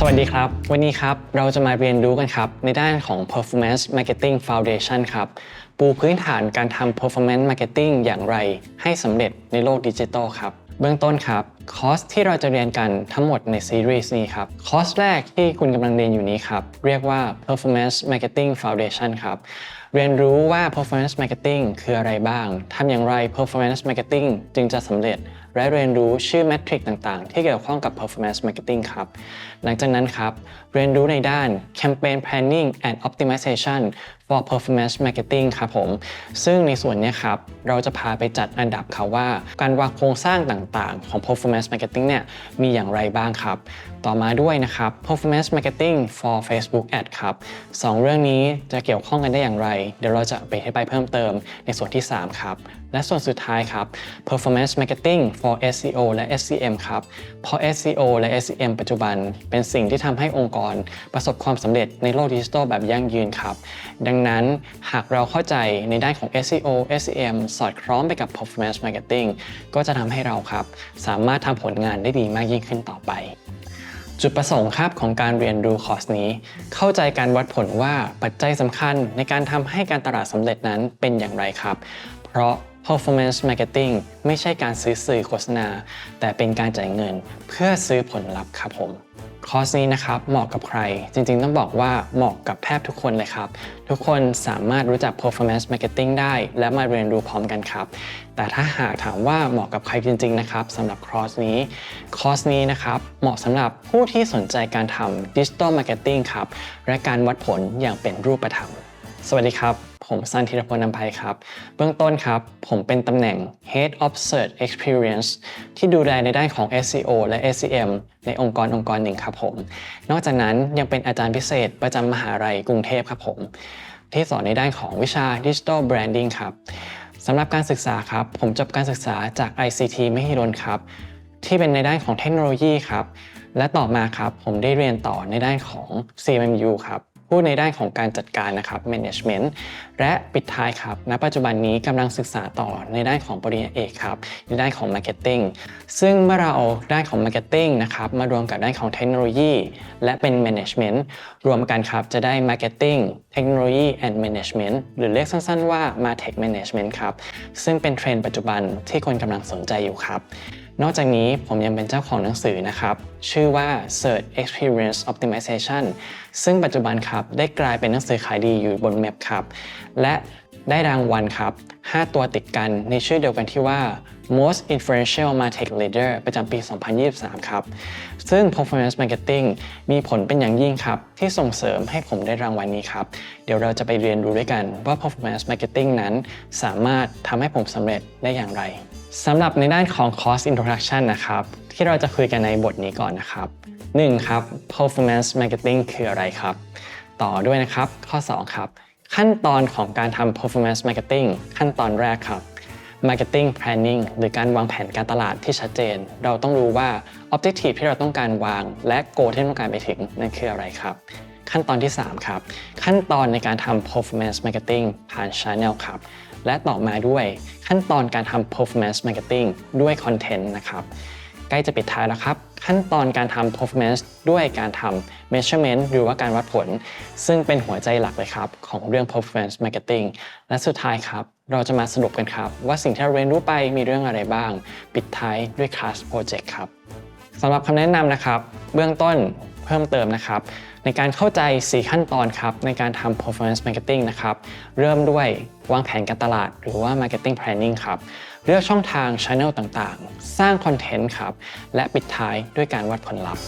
สวัสดีครับ วันนี้ครับ เราจะมาเรียนรู้กันครับ ในด้านของ performance marketing foundation ครับ ปูพื้นฐานการทำ performance marketing อย่างไร ให้สำเร็จในโลกดิจิทัลครับ เบื้องต้นครับ คอร์สที่เราจะเรียนกันทั้งหมดในซีรีส์นี้ครับ คอร์สแรกที่คุณกำลังเรียนอยู่นี้ครับ เรียกว่า performance marketing foundation ครับ เรียนรู้ว่า performance marketing คืออะไรบ้าง ทำอย่างไร performance marketing จึงจะสำเร็จ และเรียนรู้ชื่อแมทริกต่างๆ ที่เกี่ยวข้องกับ performance marketing ครับ หลังจากนั้นครับ เรียนรู้ในด้าน campaign planning and optimization for performance marketing ครับผม ซึ่งในส่วนนี้ครับ เราจะพาไปจัดอันดับครับว่า การวางโครงสร้างต่างๆ ของ performance marketing เนี่ยมีอย่างไรบ้างครับ ต่อมาด้วยนะครับ performance marketing for Facebook ad ครับสองเรื่องนี้จะเกี่ยวข้องกันได้อย่างไร เดี๋ยวเราจะไปให้ไปเพิ่มเติมในส่วนที่ 3 ครับ และส่วนสุดท้ายครับ performance marketing for SEO และ SCM ครับ เพราะ SEO และ SCM ปัจจุบัน เป็นสิ่งที่ทำให้องค์กรประสบความสำเร็จในโลกดิจิทัลแบบยั่งยืนครับ ดังนั้นหากเราเข้าใจในด้านของ SEO SCM สอดคล้องไปกับ performance marketing ก็จะทำให้เราครับ สามารถทำผลงานได้ดีมากยิ่งขึ้นต่อไปจุดประสงค์ครับของการเรียนรู้คอร์สนี้ เข้าใจการวัดผลว่าปัจจัยสำคัญในการทำให้การตลาดสำเร็จนั้นเป็นอย่างไรครับ เพราะ performance marketing ไม่ใช่การซื้อสื่อโฆษณา แต่เป็นการจ่ายเงินเพื่อซื้อผลลัพธ์ครับผมคอร์สนี้นะครับเหมาะกับใคร จริงๆ ต้องบอกว่าเหมาะกับแทบทุกคนเลยครับ ทุกคนสามารถรู้จัก performance marketing ได้ และมาเรียนรู้พร้อมกันครับ แต่ถ้าหากถามว่าเหมาะกับใครจริง ๆ นะครับสำหรับคอร์สนี้ คอร์สนี้นะครับเหมาะสำหรับผู้ที่สนใจการทำ digital marketing ครับ และการวัดผลอย่างเป็นรูปธรรม สวัสดีครับ ผมสันธิรพลนำภัยครับ เบื้องต้นครับ ผมเป็นตำแหน่ง Head of Search Experience ที่ดูแลในด้านของ SEO และ SEM ในองค์กรองค์กรหนึ่งครับผม นอกจากนั้นยังเป็นอาจารย์พิเศษประจำมหาลัยกรุงเทพครับผม ที่สอนในด้านของวิชา Digital Branding ครับสำหรับการศึกษาครับ ผมจบการศึกษาจาก ICT มหิดลครับ ที่เป็นในด้านของเทคโนโลยีครับ และต่อมาครับ ผมได้เรียนต่อในด้านของ CMU ครับ พูดในด้านของการจัดการนะครับ management และปิดท้ายครับ ณ ปัจจุบันนี้กำลังศึกษาต่อในด้านของปริญญาเอกครับ ในด้านของ marketing ซึ่งเมื่อเราเอาด้านของ marketing นะครับมารวมกับด้านของเทคโนโลยี และเป็น management รวมกันครับจะได้ marketing technology and management หรือเรียกสั้นๆว่า martech management ครับ ซึ่งเป็นเทรนด์ปัจจุบันที่คนกำลังสนใจอยู่ครับ นอกจากนี้ผมยังเป็นเจ้าของหนังสือนะครับ ชื่อว่า Search Experience Optimization ซึ่งปัจจุบันครับ ได้กลายเป็นหนังสือขายดีอยู่บนเมพครับ และได้รางวัลครับ 5 ตัวติดกันในชื่อเดียวกันที่ว่า Most Influential Martech Leader ประจำปี 2023 ครับ ซึ่ง Performance Marketing มีผลเป็นอย่างยิ่งครับ ที่ส่งเสริมให้ผมได้รางวัลนี้ครับ เดี๋ยวเราจะไปเรียนรู้ด้วยกันว่า Performance Marketing นั้น สามารถทำให้ผมสำเร็จได้อย่างไร สำหรับในด้านของ Course Introduction นะครับ ที่เราจะคุยกันในบทนี้ก่อนนะครับ 1. ครับ Performance Marketing คืออะไรครับ ต่อด้วยนะครับ ข้อ 2 ครับ ขั้นตอนของการทำ Performance Marketing ขั้นตอนแรกครับ Marketing Planning หรือการวางแผนการตลาดที่ชัดเจน เราต้องรู้ว่า Objective ที่เราต้องการวาง และ Goal ที่ต้องการไปถึงนั่นคืออะไรครับ ขั้นตอนที่ 3 ครับ ขั้นตอนในการทำ performance marketing ผ่าน channel ครับ และต่อมาด้วยขั้นตอนการทำ performance marketing ด้วย content นะครับใกล้จะปิดท้ายแล้วครับ ขั้นตอนการทำ performance ด้วยการทำ measurement หรือว่าการวัดผล ซึ่งเป็นหัวใจหลักเลยครับ ของเรื่อง performance marketing และสุดท้ายครับ เราจะมาสรุปกันครับ ว่าสิ่งที่เราเรียนรู้ไปมีเรื่องอะไรบ้าง ปิดท้ายด้วย class project ครับสำหรับคำแนะนำนะครับ เบื้องต้น เพิ่มเติมนะครับ ในการเข้าใจ 4 ขั้นตอนครับในการทำ performance marketing นะครับ เริ่มด้วยวางแผนการตลาด หรือว่า marketing planning ครับ เลือกช่องทาง channel ต่างๆ สร้างคอนเทนต์ครับ และปิดท้ายด้วยการวัดผลลัพธ์